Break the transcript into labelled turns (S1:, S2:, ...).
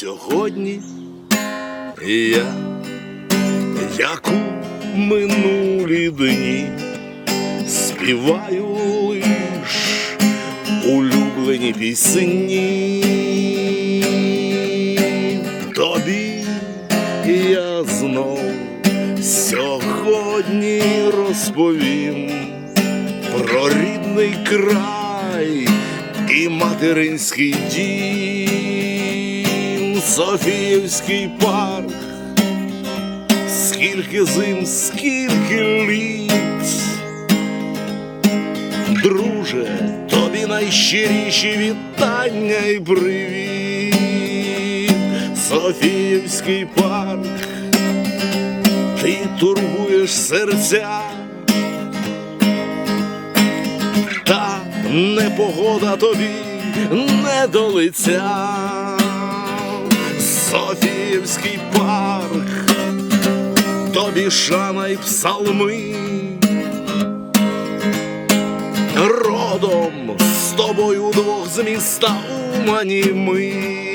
S1: Сьогодні я, як у минулі дні, співаю лиш улюблені пісні. Тобі я знов сьогодні розповім про рідний край і материнський дім, Софіївський парк, скільки зим, скільки літ. Друже, тобі найщиріші вітання і привіт, Софіївський парк, ти турбуєш серця, та непогода тобі не до лиця. Софіївський парк, тобі шана й псалми родом з тобою двох з міста Умані ми.